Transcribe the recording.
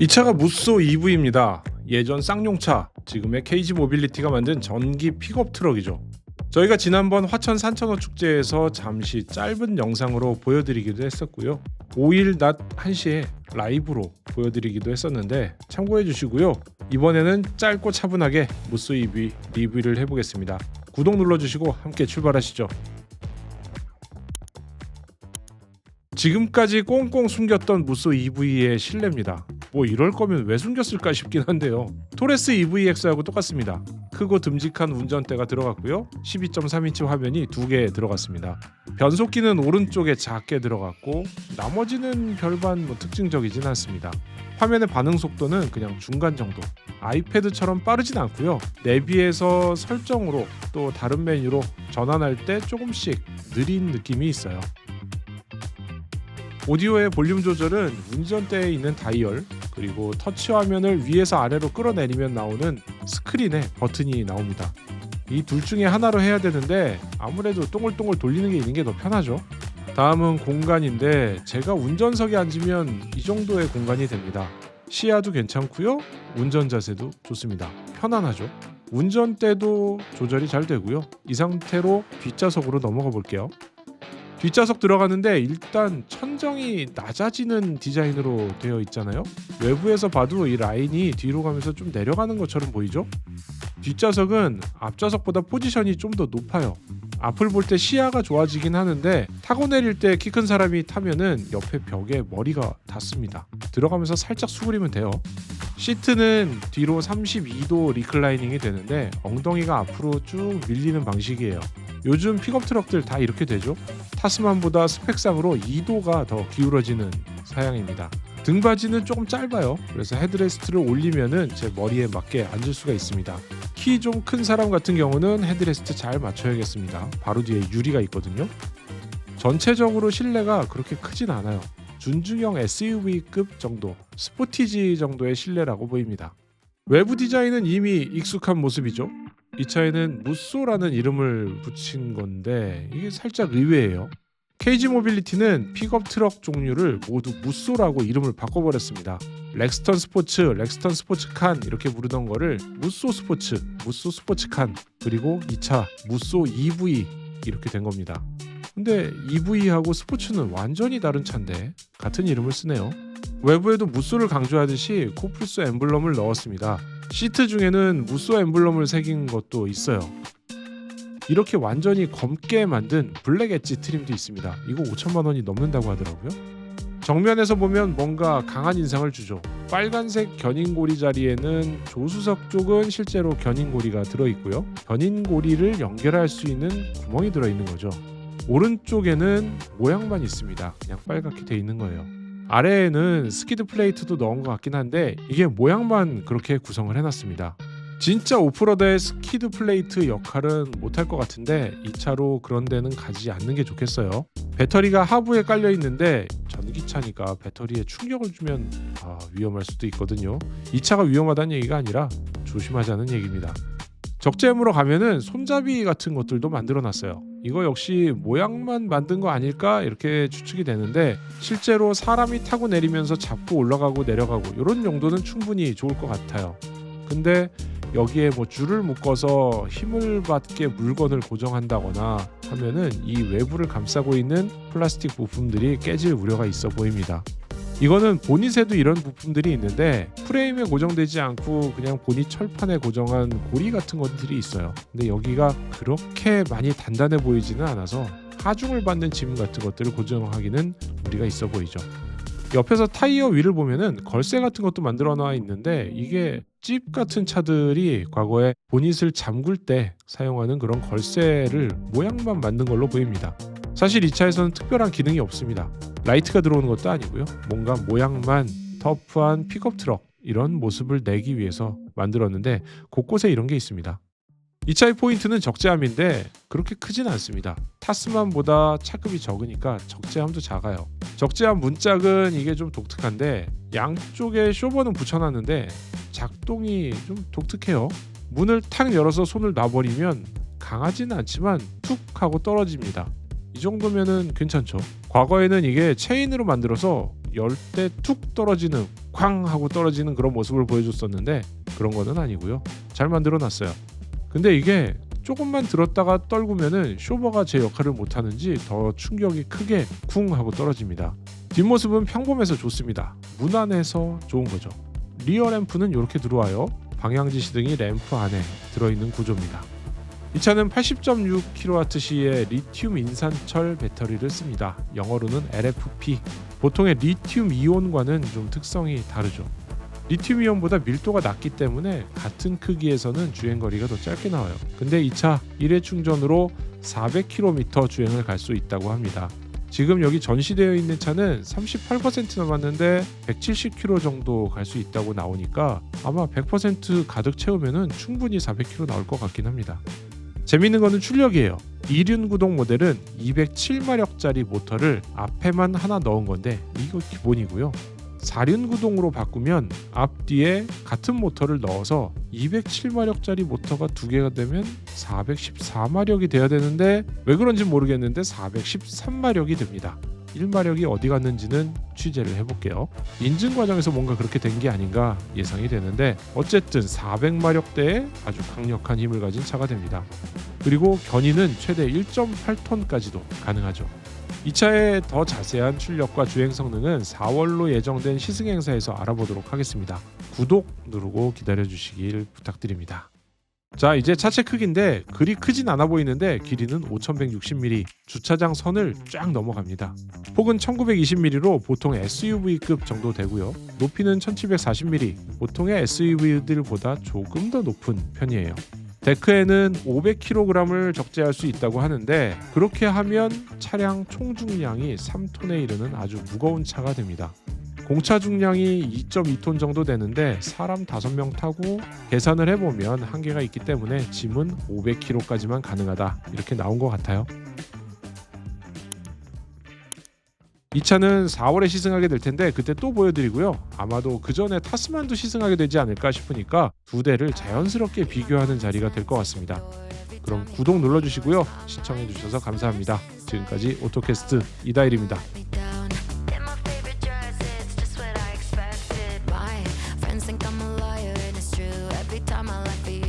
이 차가 무쏘 EV입니다. 예전 쌍용차, 지금의 KG 모빌리티가 만든 전기 픽업 트럭이죠. 저희가 지난번 화천 산천어 축제에서 잠시 짧은 영상으로 보여드리기도 했었고요. 5일 낮 1시에 라이브로 보여드리기도 했었는데 참고해 주시고요. 이번에는 짧고 차분하게 무쏘 EV 리뷰를 해보겠습니다. 구독 눌러주시고 함께 출발하시죠. 지금까지 꽁꽁 숨겼던 무쏘 EV의 실내입니다. 뭐 이럴 거면 왜 숨겼을까 싶긴 한데요. 토레스 EVX하고 똑같습니다. 크고 듬직한 운전대가 들어갔고요. 12.3인치 화면이 두 개 들어갔습니다. 변속기는 오른쪽에 작게 들어갔고 나머지는 별반 뭐 특징적이진 않습니다. 화면의 반응 속도는 그냥 중간 정도. 아이패드처럼 빠르진 않고요. 내비에서 설정으로 또 다른 메뉴로 전환할 때 조금씩 느린 느낌이 있어요. 오디오의 볼륨 조절은 운전대에 있는 다이얼 그리고 터치 화면을 위에서 아래로 끌어내리면 나오는 스크린에 버튼이 나옵니다. 이 둘 중에 하나로 해야 되는데 아무래도 동글동글 돌리는 게 있는 게 더 편하죠. 다음은 공간인데 제가 운전석에 앉으면 이 정도의 공간이 됩니다. 시야도 괜찮고요. 운전 자세도 좋습니다. 편안하죠. 운전대도 조절이 잘 되고요. 이 상태로 뒷좌석으로 넘어가 볼게요. 뒷좌석 들어가는데 일단 천정이 낮아지는 디자인으로 되어 있잖아요. 외부에서 봐도 이 라인이 뒤로 가면서 좀 내려가는 것처럼 보이죠? 뒷좌석은 앞좌석보다 포지션이 좀 더 높아요. 앞을 볼 때 시야가 좋아지긴 하는데 타고 내릴 때 키 큰 사람이 타면은 옆에 벽에 머리가 닿습니다. 들어가면서 살짝 수그리면 돼요. 시트는 뒤로 32도 리클라이닝이 되는데 엉덩이가 앞으로 쭉 밀리는 방식이에요. 요즘 픽업 트럭들 다 이렇게 되죠. 타스만보다 스펙상으로 2도가 더 기울어지는 사양입니다. 등받이는 조금 짧아요. 그래서 헤드레스트를 올리면은 제 머리에 맞게 앉을 수가 있습니다. 키 좀 큰 사람 같은 경우는 헤드레스트 잘 맞춰야겠습니다. 바로 뒤에 유리가 있거든요. 전체적으로 실내가 그렇게 크진 않아요. 준중형 SUV급 정도, 스포티지 정도의 실내라고 보입니다. 외부 디자인은 이미 익숙한 모습이죠. 이 차에는 무쏘라는 이름을 붙인 건데 이게 살짝 의외예요. KG 모빌리티는 픽업 트럭 종류를 모두 무쏘라고 이름을 바꿔버렸습니다. 렉스턴 스포츠, 렉스턴 스포츠 칸 이렇게 부르던 거를 무쏘 스포츠, 무쏘 스포츠 칸 그리고 이 차 무쏘 EV 이렇게 된 겁니다. 근데 EV하고 스포츠는 완전히 다른 차인데 같은 이름을 쓰네요. 외부에도 무쏘를 강조하듯이 코뿔소 엠블럼을 넣었습니다. 시트 중에는 무쏘 엠블럼을 새긴 것도 있어요. 이렇게 완전히 검게 만든 블랙 엣지 트림도 있습니다. 이거 5천만 원이 넘는다고 하더라고요. 정면에서 보면 뭔가 강한 인상을 주죠. 빨간색 견인고리 자리에는 조수석 쪽은 실제로 견인고리가 들어 있고요. 견인고리를 연결할 수 있는 구멍이 들어 있는 거죠. 오른쪽에는 모양만 있습니다. 그냥 빨갛게 돼 있는 거예요. 아래에는 스키드 플레이트도 넣은 것 같긴 한데 이게 모양만 그렇게 구성을 해놨습니다. 진짜 오프로드의 스키드 플레이트 역할은 못할 것 같은데 이 차로 그런 데는 가지 않는 게 좋겠어요. 배터리가 하부에 깔려 있는데 전기차니까 배터리에 충격을 주면 아, 위험할 수도 있거든요. 이 차가 위험하다는 얘기가 아니라 조심하자는 얘기입니다. 적재무로 가면은 손잡이 같은 것들도 만들어 놨어요. 이거 역시 모양만 만든 거 아닐까 이렇게 추측이 되는데 실제로 사람이 타고 내리면서 잡고 올라가고 내려가고 이런 용도는 충분히 좋을 것 같아요. 근데 여기에 뭐 줄을 묶어서 힘을 받게 물건을 고정한다거나 하면은 이 외부를 감싸고 있는 플라스틱 부품들이 깨질 우려가 있어 보입니다. 이거는 보닛에도 이런 부품들이 있는데 프레임에 고정되지 않고 그냥 보닛 철판에 고정한 고리 같은 것들이 있어요. 근데 여기가 그렇게 많이 단단해 보이지는 않아서 하중을 받는 짐 같은 것들을 고정하기는 무리가 있어 보이죠. 옆에서 타이어 위를 보면은 걸쇠 같은 것도 만들어 놔 있는데 이게 찝 같은 차들이 과거에 보닛을 잠글 때 사용하는 그런 걸쇠를 모양만 만든 걸로 보입니다. 사실 이 차에서는 특별한 기능이 없습니다. 라이트가 들어오는 것도 아니고요. 뭔가 모양만 터프한 픽업 트럭 이런 모습을 내기 위해서 만들었는데 곳곳에 이런 게 있습니다. 이 차의 포인트는 적재함인데 그렇게 크진 않습니다. 타스만보다 차급이 적으니까 적재함도 작아요. 적재함 문짝은 이게 좀 독특한데 양쪽에 쇼버는 붙여놨는데 작동이 좀 독특해요. 문을 탁 열어서 손을 놔버리면 강하지는 않지만 툭 하고 떨어집니다. 이 정도면은 괜찮죠. 과거에는 이게 체인으로 만들어서 열 때 툭 떨어지는 쾅 하고 떨어지는 그런 모습을 보여줬었는데 그런 거는 아니고요. 잘 만들어 놨어요. 근데 이게 조금만 들었다가 떨구면은 쇼버가 제 역할을 못하는지 더 충격이 크게 쿵 하고 떨어집니다. 뒷모습은 평범해서 좋습니다. 무난해서 좋은 거죠. 리어 램프는 이렇게 들어와요. 방향지 시등이 램프 안에 들어있는 구조입니다. 이 차는 80.6kWh의 리튬 인산철 배터리를 씁니다. 영어로는 LFP. 보통의 리튬 이온과는 좀 특성이 다르죠. 리튬 이온보다 밀도가 낮기 때문에 같은 크기에서는 주행 거리가 더 짧게 나와요. 근데 이 차 1회 충전으로 400km 주행을 갈 수 있다고 합니다. 지금 여기 전시되어 있는 차는 38% 남았는데 170km 정도 갈 수 있다고 나오니까 아마 100% 가득 채우면은 충분히 400km 나올 것 같긴 합니다. 재밌는 거는 출력이에요. 이륜 구동 모델은 207마력짜리 모터를 앞에만 하나 넣은 건데 이거 기본이고요. 4륜 구동으로 바꾸면 앞뒤에 같은 모터를 넣어서 207마력짜리 모터가 두 개가 되면 414마력이 돼야 되는데 왜 그런지 모르겠는데 413마력이 됩니다. 1마력이 어디 갔는지는 취재를 해볼게요. 인증 과정에서 뭔가 그렇게 된 게 아닌가 예상이 되는데 어쨌든 400마력대의 아주 강력한 힘을 가진 차가 됩니다. 그리고 견인은 최대 1.8톤까지도 가능하죠. 이 차의 더 자세한 출력과 주행 성능은 4월로 예정된 시승 행사에서 알아보도록 하겠습니다. 구독 누르고 기다려 주시길 부탁드립니다. 자 이제 차체 크기인데 그리 크진 않아 보이는데 길이는 5160mm 주차장 선을 쫙 넘어갑니다 폭은 1920mm로 보통 SUV급 정도 되고요 높이는 1740mm 보통의 SUV들보다 조금 더 높은 편이에요 데크에는 500kg을 적재할 수 있다고 하는데 그렇게 하면 차량 총 중량이 3톤에 이르는 아주 무거운 차가 됩니다 공차 중량이 2.2톤 정도 되는데 사람 5명 타고 계산을 해보면 한계가 있기 때문에 짐은 500kg까지만 가능하다 이렇게 나온 것 같아요. 이 차는 4월에 시승하게 될 텐데 그때 또 보여드리고요. 아마도 그 전에 타스만도 시승하게 되지 않을까 싶으니까 두 대를 자연스럽게 비교하는 자리가 될 것 같습니다. 그럼 구독 눌러주시고요. 시청해주셔서 감사합니다. 지금까지 오토캐스트 이다일입니다. time I laugh at you.